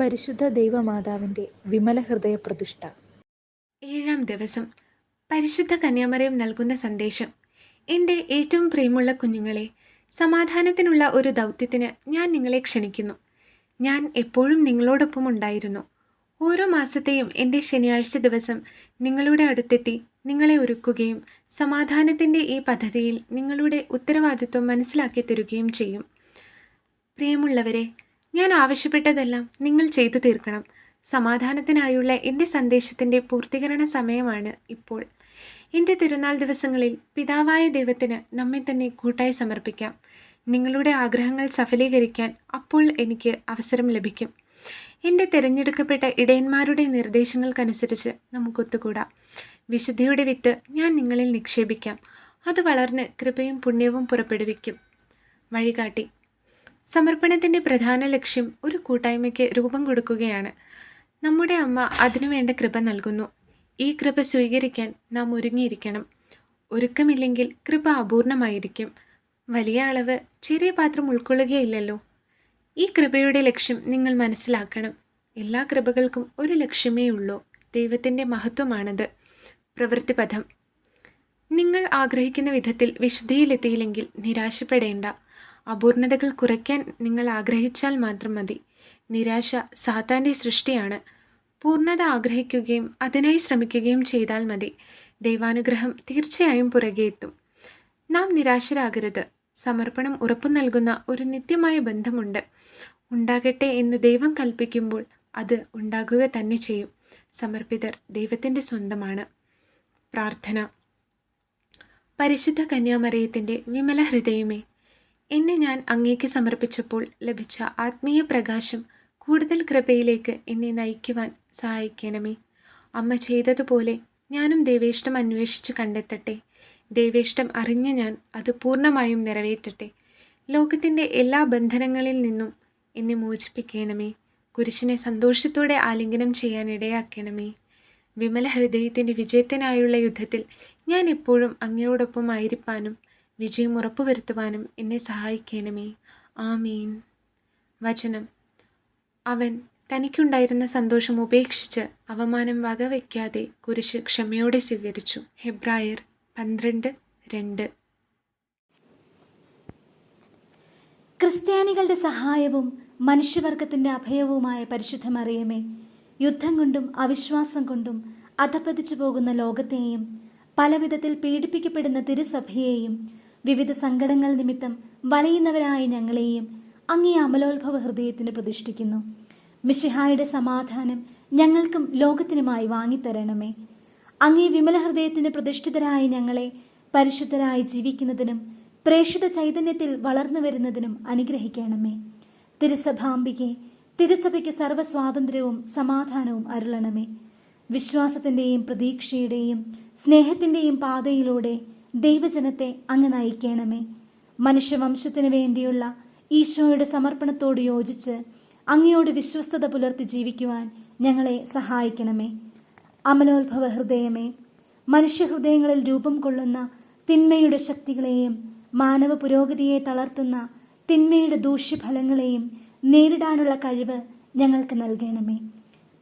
പരിശുദ്ധ ദൈവമാതാവിന്റെ വിമല ഹൃദയ പ്രതിഷ്ഠ. ഏഴാം ദിവസം പരിശുദ്ധ കന്യാമറിയം നൽകുന്ന സന്ദേശം. എന്റെ ഏറ്റവും പ്രിയമുള്ള കുഞ്ഞുങ്ങളെ സമാധാനത്തിനുള്ള ഒരു ദൗത്യത്തിന് ഞാൻ നിങ്ങളെ ക്ഷണിക്കുന്നു. ഞാൻ എപ്പോഴും നിങ്ങളോടൊപ്പം ഉണ്ടായിരുന്നു. ഓരോ മാസത്തെയും എന്റെ ശനിയാഴ്ച ദിവസം നിങ്ങളുടെ അടുത്തെത്തി നിങ്ങളെ ഒരുക്കുകയും സമാധാനത്തിന്റെ ഈ പദ്ധതിയിൽ നിങ്ങളുടെ ഉത്തരവാദിത്വം മനസ്സിലാക്കി തരുകയും ചെയ്യും. പ്രിയമുള്ളവരെ ഞാൻ ആവശ്യപ്പെട്ടതെല്ലാം നിങ്ങൾ ചെയ്തു തീർക്കണം. സമാധാനത്തിനായുള്ള എന്റെ സന്ദേശത്തിന്റെ പൂർത്തീകരണ സമയമാണ് ഇപ്പോൾ. എന്റെ തിരുനാൾ ദിവസങ്ങളിൽ പിതാവായ ദൈവത്തിന് നമ്മെ തന്നെ കൂട്ടായി സമർപ്പിക്കാം. നിങ്ങളുടെ ആഗ്രഹങ്ങൾ സഫലീകരിക്കാൻ അപ്പോൾ എനിക്ക് അവസരം ലഭിക്കും. എന്റെ തിരഞ്ഞെടുക്കപ്പെട്ട ഇടയന്മാരുടെ നിർദ്ദേശങ്ങൾക്കനുസരിച്ച് നമുക്കൊത്തുകൂടാം. വിശുദ്ധിയുടെ വിത്ത് ഞാൻ നിങ്ങളിൽ നിക്ഷേപിക്കാം. അത് വളർന്ന് കൃപയും പുണ്യവും പുറപ്പെടുവിക്കും. വഴികാട്ടി. സമർപ്പണത്തിന്റെ പ്രധാന ലക്ഷ്യം ഒരു കൂട്ടായ്മയ്ക്ക് രൂപം കൊടുക്കുകയാണ്. നമ്മുടെ അമ്മ അതിനുവേണ്ട കൃപ നൽകുന്നു. ഈ കൃപ സ്വീകരിക്കാൻ നാം ഒരുങ്ങിയിരിക്കണം. ഒരുക്കമില്ലെങ്കിൽ കൃപ അപൂർണമായിരിക്കും. വലിയ അളവ് ചെറിയ പാത്രം ഉൾക്കൊള്ളുകയില്ലല്ലോ. ഈ കൃപയുടെ ലക്ഷ്യം നിങ്ങൾ മനസ്സിലാക്കണം. എല്ലാ കൃപകൾക്കും ഒരു ലക്ഷ്യമേ ഉള്ളൂ. ദൈവത്തിന്റെ മഹത്വമാണത്. പ്രവൃത്തിപഥം. നിങ്ങൾ ആഗ്രഹിക്കുന്ന വിധത്തിൽ വിശുദ്ധിയിലെത്തിയില്ലെങ്കിൽ നിരാശപ്പെടേണ്ട. അപൂർണതകൾ കുറയ്ക്കാൻ നിങ്ങൾ ആഗ്രഹിച്ചാൽ മാത്രം മതി. നിരാശ സാത്താന്റെ സൃഷ്ടിയാണ്. പൂർണത ആഗ്രഹിക്കുകയും അതിനായി ശ്രമിക്കുകയും ചെയ്താൽ മതി. ദൈവാനുഗ്രഹം തീർച്ചയായും പുറകെ എത്തും. നാം നിരാശരാകരുത്. സമർപ്പണം ഉറപ്പു നൽകുന്ന ഒരു നിത്യമായ ബന്ധമുണ്ട്. ഉണ്ടാകട്ടെ എന്ന് ദൈവം കൽപ്പിക്കുമ്പോൾ അത് ഉണ്ടാകുക തന്നെ ചെയ്യും. സമർപ്പിതർ ദൈവത്തിന്റെ സ്വന്തമാണ്. പ്രാർത്ഥന. പരിശുദ്ധ കന്യാമറിയത്തിന്റെ വിമല ഹൃദയമേ എന്നെ ഞാൻ അങ്ങേക്ക് സമർപ്പിച്ചപ്പോൾ ലഭിച്ച ആത്മീയ പ്രകാശം കൂടുതൽ കൃപയിലേക്ക് എന്നെ നയിക്കുവാൻ സഹായിക്കണമേ. അമ്മ ചെയ്തതുപോലെ ഞാനും ദേവേഷ്ടം അന്വേഷിച്ച് കണ്ടെത്തട്ടെ. ദേവേഷ്ടം അറിഞ്ഞ് ഞാൻ അത് പൂർണമായും നിറവേറ്റട്ടെ. ലോകത്തിന്റെ എല്ലാ ബന്ധനങ്ങളിൽ നിന്നും എന്നെ മോചിപ്പിക്കണമേ. കുരിശിനെ സന്തോഷത്തോടെ ആലിംഗനം ചെയ്യാൻ ഇടയാക്കണമേ. വിമല ഹൃദയത്തിന്റെ വിജയത്തിനായുള്ള യുദ്ധത്തിൽ ഞാൻ എപ്പോഴും അങ്ങയോടൊപ്പം ആയിരിക്കാനും വിജയം ഉറപ്പുവരുത്തുവാനും എന്നെ സഹായിക്കണമേ. ആമീൻ. വചനം. അവൻ തനിക്കുണ്ടായിരുന്ന സന്തോഷം ഉപേക്ഷിച്ച് അവമാനം വകവയ്ക്കാതെ കുരിശ് ക്ഷമയോടെ സ്വീകരിച്ചു. ഹെബ്രായർ പന്ത്രണ്ട് രണ്ട്. ക്രിസ്ത്യാനികളുടെ സഹായവും മനുഷ്യവർഗത്തിന്റെ അഭയവുമായ പരിശുദ്ധമറിയമേ യുദ്ധം കൊണ്ടും അവിശ്വാസം കൊണ്ടും അധപ്പതിച്ചു പോകുന്ന ലോകത്തെയും പലവിധത്തിൽ പീഡിപ്പിക്കപ്പെടുന്ന തിരുസഭയെയും വിവിധ സങ്കടങ്ങൾ നിമിത്തം വലയുന്നവരായ ഞങ്ങളെയും അങ്ങേ അമലോത്ഭവ ഹൃദയത്തിന് പ്രതിഷ്ഠിക്കുന്നു. മിഷിഹായുടെ സമാധാനം ഞങ്ങൾക്കും ലോകത്തിനുമായി വാങ്ങിത്തരണമേ. അങ്ങേ വിമല ഹൃദയത്തിന് പ്രതിഷ്ഠിതരായ ഞങ്ങളെ പരിശുദ്ധരായി ജീവിക്കുന്നതിനും പ്രേക്ഷിത ചൈതന്യത്തിൽ വളർന്നു വരുന്നതിനും അനുഗ്രഹിക്കണമേ. തിരുസഭാംബികെ തിരുസഭയ്ക്ക് സർവസ്വാതന്ത്ര്യവും സമാധാനവും അരുളണമേ. വിശ്വാസത്തിന്റെയും പ്രതീക്ഷയുടെയും സ്നേഹത്തിന്റെയും പാതയിലൂടെ ദൈവജനത്തെ അങ്ങ് നയിക്കണമേ. മനുഷ്യവംശത്തിനു വേണ്ടിയുള്ള ഈശോയുടെ സമർപ്പണത്തോട് യോജിച്ച് അങ്ങയോട് വിശ്വസ്തത പുലർത്തി ജീവിക്കുവാൻ ഞങ്ങളെ സഹായിക്കണമേ. അമലോത്ഭവ ഹൃദയമേ മനുഷ്യഹൃദയങ്ങളിൽ രൂപം കൊള്ളുന്ന തിന്മയുടെ ശക്തികളെയും മാനവ പുരോഗതിയെ തളർത്തുന്ന തിന്മയുടെ ദൂഷ്യഫലങ്ങളെയും നേരിടാനുള്ള കഴിവ് ഞങ്ങൾക്ക് നൽകണമേ.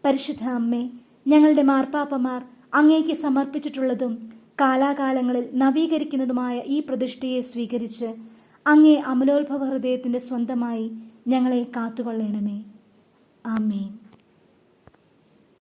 പരിശുദ്ധ അമ്മേ ഞങ്ങളുടെ മാർപ്പാപ്പമാർ അങ്ങേക്ക് സമർപ്പിച്ചിട്ടുള്ളതും കാലാകാലങ്ങളിൽ നവീകരിക്കുന്നതുമായ ഈ പ്രതിഷ്ഠയെ സ്വീകരിച്ച് അങ്ങേ അമലോത്ഭവ ഹൃദയത്തിന്റെ സ്വന്തമായി ഞങ്ങളെ കാത്തുകൊള്ളണമേ. ആമേൻ.